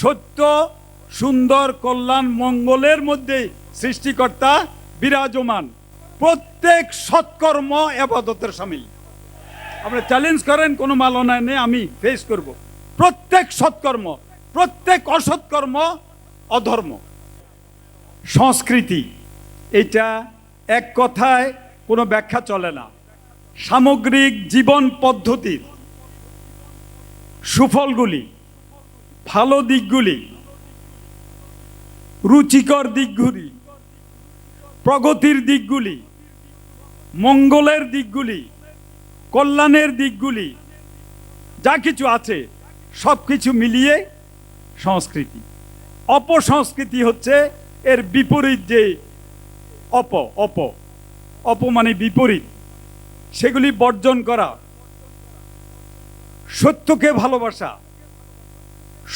সত্য, সুন্দর কল্যাণ মঙ্গলের মধ্যে সৃষ্টিকর্তা বিরাজমান। প্রত্যেক সৎকর্ম আবাদতের সামিল। আপনারা চ্যালেঞ্জ করেন, কোনো মালনায় নেই, আমি ফেস করব। প্রত্যেক সৎকর্ম, প্রত্যেক অসৎকর্ম অধর্ম। সংস্কৃতি, এটা এক কথায় কোনো ব্যাখ্যা চলে না। সামগ্রিক জীবন পদ্ধতির সুফলগুলি ভালো দিকগুলি, রুচিকর দিকগুলি, প্রগতির দিকগুলি, মঙ্গলের দিকগুলি, কল্যাণের দিকগুলি, যা কিছু আছে, সব কিছু মিলিয়ে সংস্কৃতি। অপসংস্কৃতি হচ্ছে এর বিপরীত যে অপ অপ অপ মানে বিপরীত। সেগুলি বর্জন করা, সত্যকে ভালোবাসা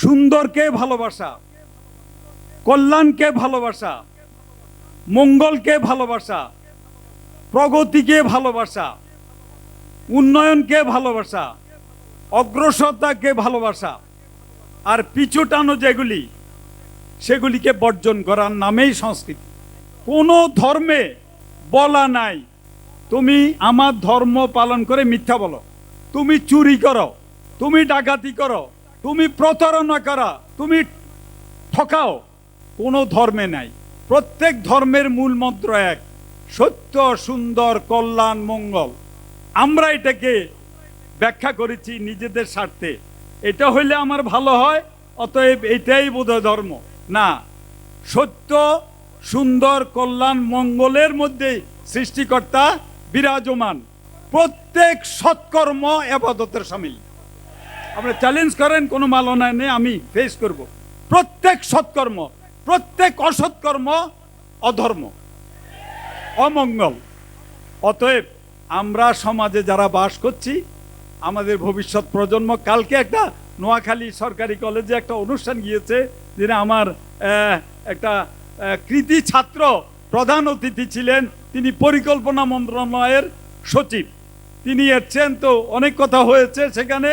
সুন্দরকে ভালোবাসা, কল্যাণকে ভালোবাসা, মঙ্গলকে ভালোবাসা, প্রগতিকে ভালোবাসা, উন্নয়নকে ভালোবাসা, অগ্রসরতাকে ভালোবাসা, আর পিছুটানো যেগুলি, সেগুলিকে বর্জন করার নামেই সংস্কৃতি। কোনো ধর্মে বলা নাই, তুমি আমার ধর্ম পালন করে মিথ্যা বলো, তুমি চুরি করো, তুমি ডাকাতি করো তুমি প্রতারণা করা, তুমি ঠকাও, কোনো ধর্মে নাই। প্রত্যেক ধর্মের মূল মন্ত্র এক, সত্য, সুন্দর, কল্যাণ, মঙ্গল। আমরা এটাকে ব্যাখ্যা করেছি নিজেদের স্বার্থে। এটা হইলে আমার ভালো হয়, অতএব এটাই বোধহয় ধর্ম। না, সত্য, সুন্দর, কল্যাণ, মঙ্গলের মধ্যে সৃষ্টিকর্তা বিরাজমান। প্রত্যেক সৎকর্ম আবাদতের সামিল। আপনারা চ্যালেঞ্জ করেন, কোনো মালনায় নেই, আমি ফেস করব। প্রত্যেক সৎকর্ম, প্রত্যেক অসৎকর্ম অধর্ম, অমঙ্গল। অতএব আমরা সমাজে যারা বাস করছি, আমাদের ভবিষ্যৎ প্রজন্ম, কালকে একটা নোয়াখালী সরকারি কলেজে একটা অনুষ্ঠান গিয়েছে, যিনি আমার একটা কৃতি ছাত্র প্রধান অতিথি ছিলেন, তিনি পরিকল্পনা মন্ত্রণালয়ের সচিব। তিনি এসছেন তো অনেক কথা হয়েছে সেখানে।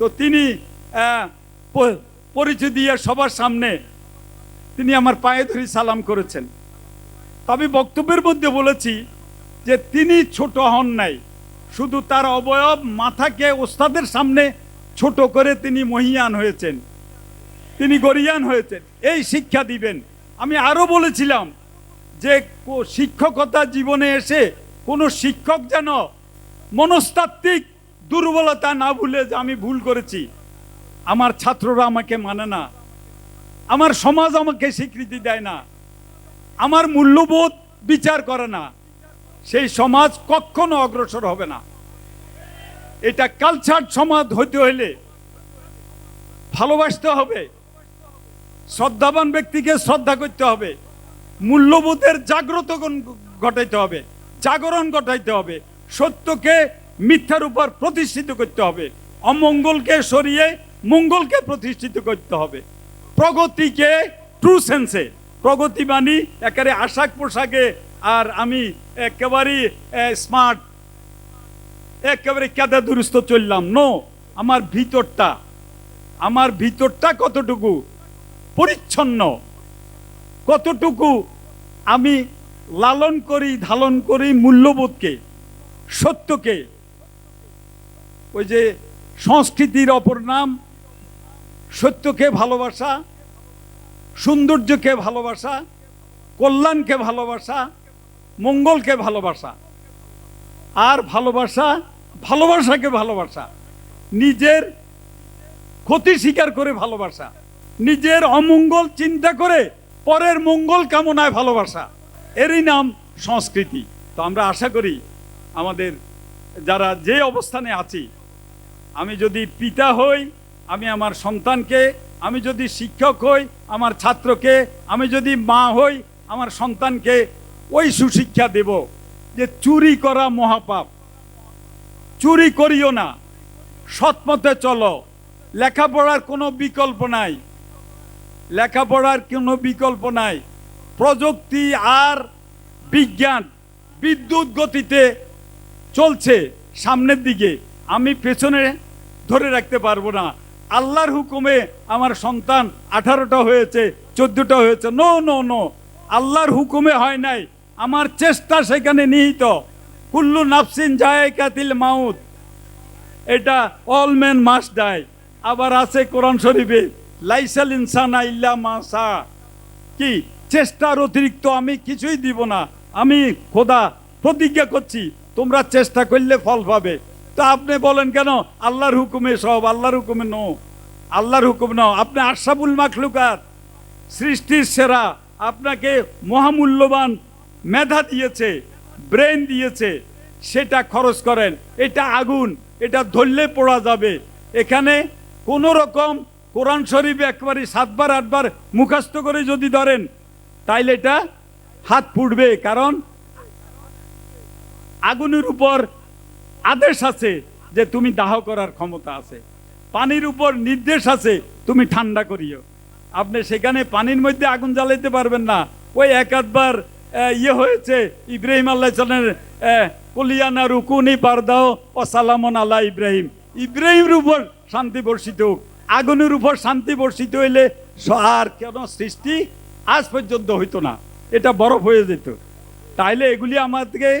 তো তিনি পরিচয় দিয়ে সবার সামনে তিনি আমার পায়ে ধরে সালাম করেছেন। তবে বক্তব্যের মধ্যে বলেছি যে তিনি ছোট হন নাই, শুধু তার অবয়ব মাথাকে ওস্তাদের সামনে ছোট করে তিনি মহিয়ান হয়েছেন, তিনি গরিয়ান হয়েছেন, এই শিক্ষা দিবেন। আমি আরও বলেছিলাম যে শিক্ষকতা জীবনে এসে কোনো শিক্ষক যেন মনস্তাত্ত্বিক দুর্বলতা না ভুলে যে আমি ভুল করেছি, আমার ছাত্ররা আমাকে মানে না, আমার সমাজ আমাকে স্বীকৃতি দেয় না, আমার মূল্যবোধ বিচার করে না, সেই সমাজ কখনো অগ্রসর হবে না। এটা কালচার সমাজ হইতে হইলে ভালোবাসতে হবে, শ্রদ্ধাবান ব্যক্তিকে শ্রদ্ধা করতে হবে, মূল্যবোধের জাগ্রত ঘটাইতে হবে, জাগরণ ঘটাইতে হবে, সত্যকে মিথ্যার উপর প্রতিষ্ঠিত করতে হবে। অমঙ্গলকে সরিয়ে মঙ্গলকে প্রতিষ্ঠিত করতে হবে। প্রগতিকে ট্রু সেন্সে প্রগতি মানি একেবারে আশাক পোশাকে আর আমি একেবারেই স্মার্ট একেবারে কেদা দুরুস্ত চললাম। নো আমার ভিতরটা আমার ভিতরটা কতটুকু পরিচ্ছন্ন, কতটুকু আমি লালন করি, ধালন করি মূল্যবোধকে, সত্যকে ওই যে সংস্কৃতির অপর নাম, সত্যকে ভালোবাসা, সৌন্দর্যকে ভালোবাসা, কল্যাণকে ভালোবাসা, মঙ্গলকে ভালোবাসা। আর ভালোবাসা, ভালোবাসাকে ভালোবাসা। নিজের ক্ষতি স্বীকার করে ভালোবাসা। নিজের অমঙ্গল চিন্তা করে পরের মঙ্গল কামনায় ভালোবাসা। এরই নাম সংস্কৃতি। তো আমরা আশা করি আমাদের যারা যে অবস্থানে আছি আমি যদি পিতা হই, আমি আমার সন্তানকে, আমি যদি শিক্ষক হই, আমার ছাত্রকে, আমি যদি মা হই, আমার সন্তানকে ওই সুশিক্ষা দেব যে চুরি করা মহাপাপ। চুরি করিও না, সৎপথে চলো। লেখাপড়ার কোনো বিকল্প নাই। লেখাপড়ার কোনো বিকল্প নাই। প্রযুক্তি আর বিজ্ঞান বিদ্যুৎ গতিতে চলছে সামনের দিকে। আমি পেছনে ধরে রাখতে পারব না। আল্লাহর হুকুমে আমার সন্তান আঠারোটা হয়েছে, চোদ্দটা হয়েছে। নো নো নো আল্লাহর হুকুমে হয় নাই। আমার চেষ্টা সেখানে নিহিত। কুল্লু নাফসিন জায়কাতিল মাউত। এটা অল ম্যান মাস ডাই আবার আছে কোরআন শরীফে, লাইসাল ইনসানা ইল্লা মাসা কি? চেষ্টার অতিরিক্ত আমি কিছুই দিব না। আমি খোদা প্রতিজ্ঞা করছি, তোমরা চেষ্টা করলে ফল পাবে। তা আপনি বলেন কেন? আল্লাহর হুকুমে সব, আল্লাহর হুকুমে নো। আল্লাহর হুকুম নাও। আপনি আশাবুল মাখলুকাত, সৃষ্টির সেরা, আপনাকে মহামূল্যবান মেধা দিয়েছে, ব্রেন দিয়েছে, সেটা খরচ করেন। এটা আগুন, এটা ধরলে পড়া যাবে। এখানে কোনো রকম কোরআন শরীফ একবারে সাতবার, আটবার মুখস্থ করে যদি ধরেন, তাইলে এটা হাত ফুটবে কারণ আগুনের উপর আদেশ আছে যে তুমি দাহ করার ক্ষমতা আছে। পানির উপর নির্দেশ আছে, তুমি ঠান্ডা করিও। আপনি সেখানে পানির মধ্যে আগুন জ্বালাইতে পারবেন না। ওই এক আধবার ইয়ে হয়েছে, ইব্রাহিম আল্লাহ সালের কলিয়ানা রুকুনি পারদাও ও সালামন আল্লাহ ইব্রাহিম। ইব্রাহিমের উপর শান্তি বর্ষিত হোক। আগুনের উপর শান্তি বর্ষিত হইলে আর কেন সৃষ্টি আজ পর্যন্ত হইতো না। এটা বরফ হয়ে যেত। তাইলে এগুলি আমাদেরকে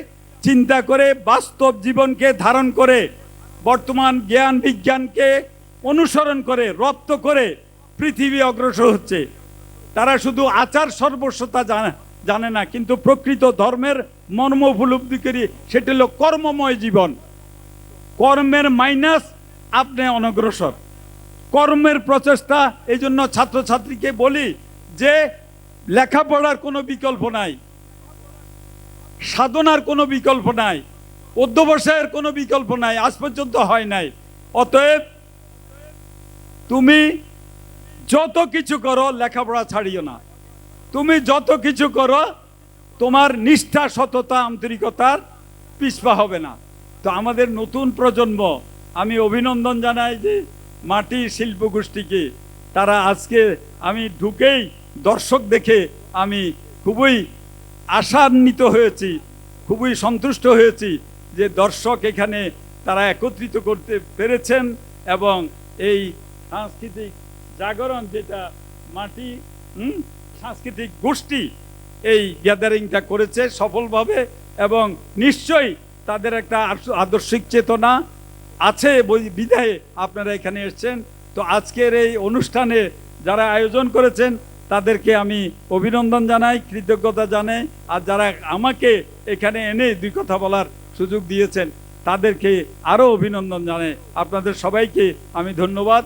চিন্তা করে বাস্তব জীবনকে ধারণ করে, বর্তমান জ্ঞান বিজ্ঞানকে অনুসরণ করে, রপ্ত করে পৃথিবী অগ্রসর হচ্ছে। তারা শুধু আচার সর্বস্বতা জানে জানে না, কিন্তু প্রকৃত ধর্মের মর্ম উপলব্ধি করি, সেটি হলো কর্মময় জীবন। কর্মের মাইনাস আপনি অনগ্রসর। কর্মের প্রচেষ্টা, এই জন্য ছাত্রছাত্রীকে বলি যে লেখাপড়ার কোনো বিকল্প নাই। সাধনার কোনো বিকল্প নাই, অধ্যবসায়ের কোনো বিকল্প নাই, আজ পর্যন্ত হয় নাই। অতএব তুমি যত কিছু করো, লেখাপড়া ছাড়িও না। তুমি যত কিছু করো, তোমার নিষ্ঠা, সততা, আন্তরিকতার পিছপা হবে না। তো আমাদের নতুন প্রজন্ম, আমি অভিনন্দন জানাই যে মাটি শিল্প গোষ্ঠীকে তারা আজকে আমি ঢুকেই দর্শক দেখে আমি খুবই আশান্বিত হয়েছি, খুবই সন্তুষ্ট হয়েছি যে দর্শক এখানে তারা একত্রিত করতে পেরেছেন এবং এই সাংস্কৃতিক জাগরণ যেটা মাটি সাংস্কৃতিক গোষ্ঠী এই গ্যাদারিংটা করেছে সফলভাবে এবং নিশ্চয়ই তাদের একটা আদর্শিক চেতনা আছে বিধায় আপনারা এখানে এসেছেন। তো আজকের এই অনুষ্ঠানে যারা আয়োজন করেছেন তাদেরকে আমি অভিনন্দন জানাই, কৃতজ্ঞতা জানাই। আর যারা আমাকে এখানে এনে দুই কথা বলার সুযোগ দিয়েছেন, তাদেরকে আরও অভিনন্দন জানাই। আপনাদের সবাইকে আমি ধন্যবাদ।